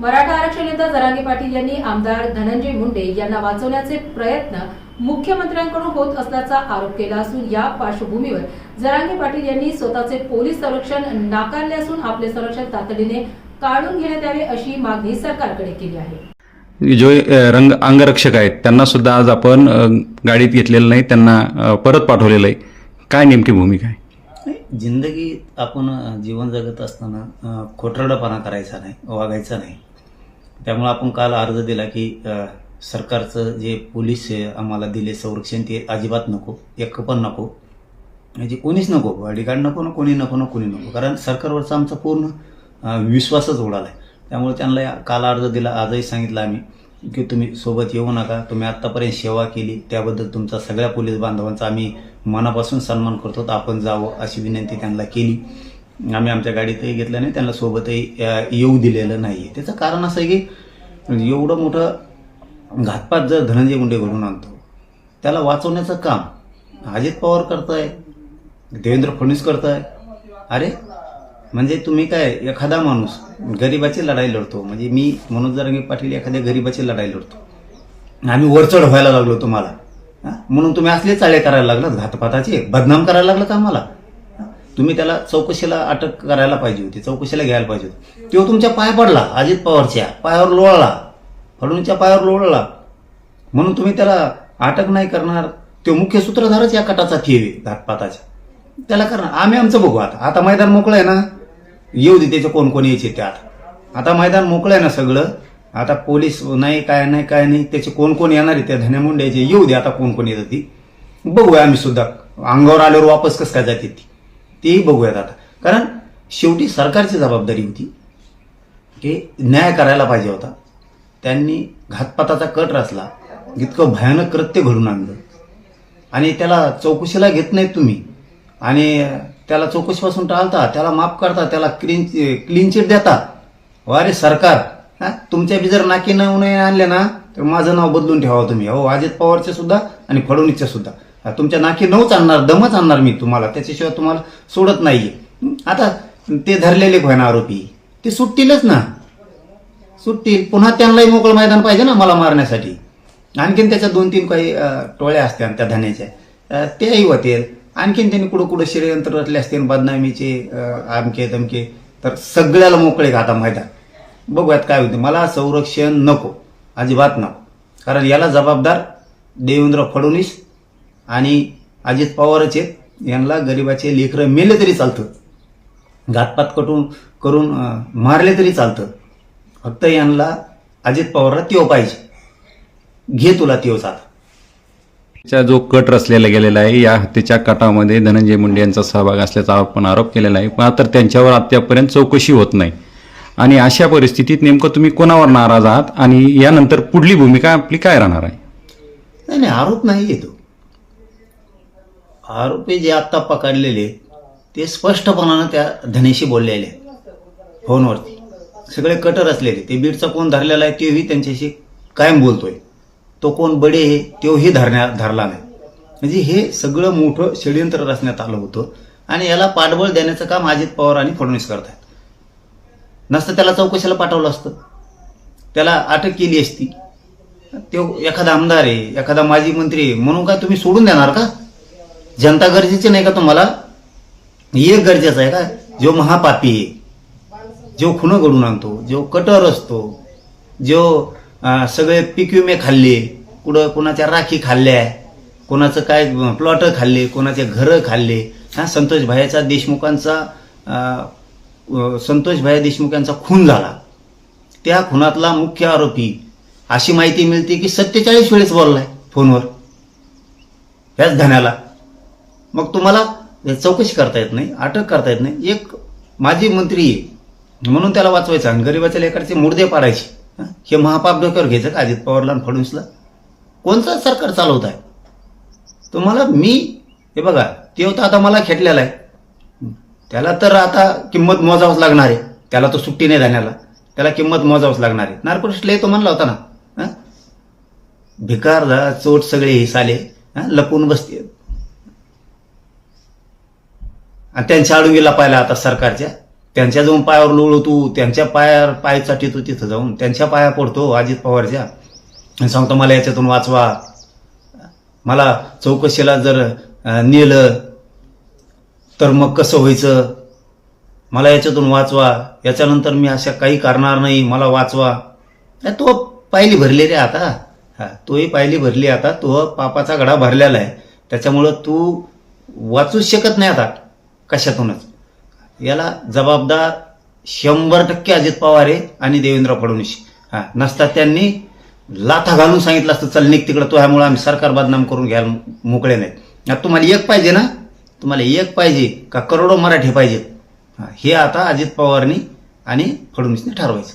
मराठा आरक्षण नेता जरांगे पाटील यांनी आमदार धनंजय मुंडे यांना वाचवण्याचे प्रयत्न मुख्यमंत्र्यांकडून होत असल्याचा आरोप केला असून या पार्श्वभूमीवर जरांगे पाटील यांनी स्वतःचे पोलीस संरक्षण नाकारले असून आपले संरक्षण तातडीने काढून घेण्यात यावे अशी मागणी सरकारकडे केली आहे. जो रंग अंगरक्षक आहेत त्यांना सुद्धा आज आपण गाडीत घेतलेलं नाही त्यांना परत पाठवलेलं आहे. काय नेमकी भूमिका आहे? जिंदगी आपण जीवन जगत असताना खोटरडपणा करायचा नाही वागायचा नाही. त्यामुळे आपण काल अर्ज दिला की सरकारचं जे पोलीस आम्हाला दिले संरक्षण ते अजिबात नको एक पण नको. म्हणजे कोणीच नको बॉडीगार्ड नको ना कोणी नको ना कोणी नको. कारण सरकारवरचा आमचा पूर्ण विश्वासच उडाला आहे त्यामुळे त्यांना काल अर्ज दिला आजही सांगितलं आम्ही की तुम्ही सोबत येऊ नका. तुम्ही आत्तापर्यंत सेवा केली त्याबद्दल तुमचा सगळ्या पोलीस बांधवांचा आम्ही मनापासून सन्मान करतो. तर आपण जावं अशी विनंती त्यांना केली. आम्ही आमच्या गाडीतही घेतलं नाही त्यांना सोबतही येऊ दिलेलं नाही आहे त्याचं कारण असं आहे की एवढं मोठं घातपात जर धनंजय मुंडे घडून आणतो त्याला वाचवण्याचं काम अजित पवार करताय देवेंद्र फडणवीस करताय. अरे म्हणजे तुम्ही काय एखादा माणूस गरिबाची लढाई लढतो. म्हणजे मी मनोज जरांगे पाटील एखाद्या गरिबाची लढाई लढतो. आम्ही वरचढ व्हायला लागलो तुम्हाला. म्हणून तुम्ही असले चाळे करायला लागलात घातपाताचे बदनाम करायला लागलं का आम्हाला तुम्ही त्याला चौकशीला अटक करायला पाहिजे होती चौकशीला घ्यायला पाहिजे होती. तो तुमच्या पाय पडला अजित पवारच्या पायावर लोळला फडणवीसच्या पायावर लोळला. म्हणून तुम्ही त्याला अटक नाही करणार तो मुख्य सूत्रधारच या कटाचा ठेवे घातपाताचा. त्याला करणार. आम्ही आमचं बघू आता. आता मैदान मोकळं आहे ना? येऊ दे त्याचे कोण कोण यायचे त्यात. आता मैदान मोकळं आहे ना सगळं? आता पोलीस नाही काय नाही काय नाही त्याचे कोण कोण येणार आहे त्या धन्या मुंड्याचे येऊ दे आता कोण कोण येतं ती. बघूया आम्ही सुद्धा. अंगावर आल्यावर वापस कसं काय जाते ती. तेही बघूयात आता. कारण शेवटी सरकारची जबाबदारी होती की न्याय करायला पाहिजे होता. त्यांनी घातपाताचा कट रचला. इतकं भयानक कृत्य घडून आणलं. आणि त्याला चौकशीला घेत नाहीत तुम्ही. आणि त्याला चौकशीपासून टाळता त्याला माफ करता त्याला क्लीन क्लीन चिट देता. वारे सरकार. हा? तुमच्या बी जर नाके नऊ नाही आणले ना तर माझं नाव बदलून ठेवा तुम्ही. हो अजित पवारचे सुद्धा आणि फडणवीसचे सुद्धा. तुमच्या नाकी नऊच आणणार दमच आणणार मी तुम्हाला. त्याच्याशिवाय तुम्हाला सोडत नाहीये. आता ते धरलेले होईना आरोपी. ते सुटतीलच ना. सुटतील. पुन्हा त्यांनाही मोकळं मैदान पाहिजे ना मला मारण्यासाठी. आणखीन त्याच्या दोन तीन काही टोळ्या असत्या त्या धन्याच्या. त्याही तेही होतील. आणखीन त्यांनी कुठं कुठं षडयंत्र रचले असतील बदनामीचे आमके दमके तर सगळ्याला मोकळे का आता मैदान. बघूयात काय होते. मला संरक्षण नको. अजिबात नको. कारण याला जबाबदार देवेंद्र फडणवीस आणि अजित पवारच आहेत. यांना गरिबाचे लेकरं मेले तरी चालतं. घातपात कटून करून मारले तरी चालतं. फक्त यांना अजित पवारला त्यो पाहिजे. घे तुला त्योच आता चा जो कट रचलेला गेलेला आहे या हत्येच्या कटामध्ये धनंजय मुंडे यांचा सहभाग असल्याचा आपण आरोप केलेला आहे. मात्र त्यांच्यावर अद्यापर्यंत चौकशी होत नाही. आणि अशा परिस्थितीत नेमकं तुम्ही कोणावर नाराज आहात आणि यानंतर पुढली भूमिका आपली काय राहणार आहे? नाही नाही आरोप नाही येतो. आरोपी जे आत्ता पकडलेले ते स्पष्टपणानं त्या धनेशी बोललेले फोनवरती. सगळे कटर असलेले ते बीडचा कोण धरलेला आहे तेही त्यांच्याशी कायम बोलतोय. तो कोण बडे आहे तोही धरण्या धरला नाही. म्हणजे हे सगळं मोठं षडयंत्र रचण्यात आलं होतं आणि याला पाठबळ देण्याचं काम अजित पवार आणि फडणवीस करतायत. नसतं त्याला चौकशीला पाठवलं असतं. त्याला अटक केली असती. तो एखादा आमदार आहे एखादा माजी मंत्री आहे म्हणून काय तुम्ही सोडून देणार का? जनता गरजेची नाही का तुम्हाला? एक गरजेचं आहे का? जो महापापी आहे जो खुणं घडून आणतो जो कटर असतो जो सगळे पीक विमे खाल्ले कुठं कोणाच्या राखी खाल्ल्या कोणाचं काय प्लॉट खाल्ले कोणाचे घरं खाल्ले हा संतोष भायाचा देशमुखांचा संतोष भाया देशमुख यांचा खून झाला. त्या खुनातला मुख्य आरोपी अशी माहिती मिळते की सत्तेचाळीस वेळेस बोललाय फोनवर. याच धन्याला मग तुम्हाला चौकशी करता येत नाही अटक करता येत नाही. एक माजी मंत्री आहे. म्हणून त्याला वाचवायचं आणि गरीबाच्या लेकरचे मुर्दे पाडायचे. हे? महापाप डोक्यावर घ्यायचं का? अजित पवारला आणि फडणवीसला? कोणतं सरकार चालवत आहे तुम्हाला मी हे बघा ते होतं आता मला खेटलेला आहे. त्याला तर आता किंमत मोजावंच लागणार आहे. त्याला तो सुट्टी नाही जाण्याला त्याला किंमत मोजावंच लागणार आहे. नार्कोटिस्टला येतो म्हणला होता ना भिकार चोट सगळे हिसाले लपून बसते. आणि त्यांच्या आडून गेला पाहिला आता सरकारच्या. त्यांच्या जाऊन पायावर लोळू तू त्यांच्या पायावर पाय चाटी तू तिथं जाऊन. त्यांच्या पाया पडतो अजित पवारच्या. आणि सांगतो मला याच्यातून वाचवा. मला चौकशीला जर नेलं तर मग कसं व्हायचं? मला याच्यातून वाचवा. याच्यानंतर मी अशा काही करणार नाही. मला वाचवा. नाही, तो पायली भरली रे आता. हा तोही पायली भरली आता. तो पापाचा घडा भरलेला आहे. त्याच्यामुळं तू वाचूच शकत नाही आता. कशातूनच. याला जबाबदार शंभर टक्के अजित पवार आहे आणि देवेंद्र फडणवीस. हा नसता त्यांनी लाथा घालून सांगितलं असतं चल निघ तिकडं. तो ह्यामुळे आम्ही सरकार बदनाम करून घ्यायला मोकळे नाहीत. आता तुम्हाला एक पाहिजे ना? तुम्हाला एक पाहिजे का करोडो मराठी पाहिजेत हे आता अजित पवारनी आणि फडणवीसने ठरवायचं.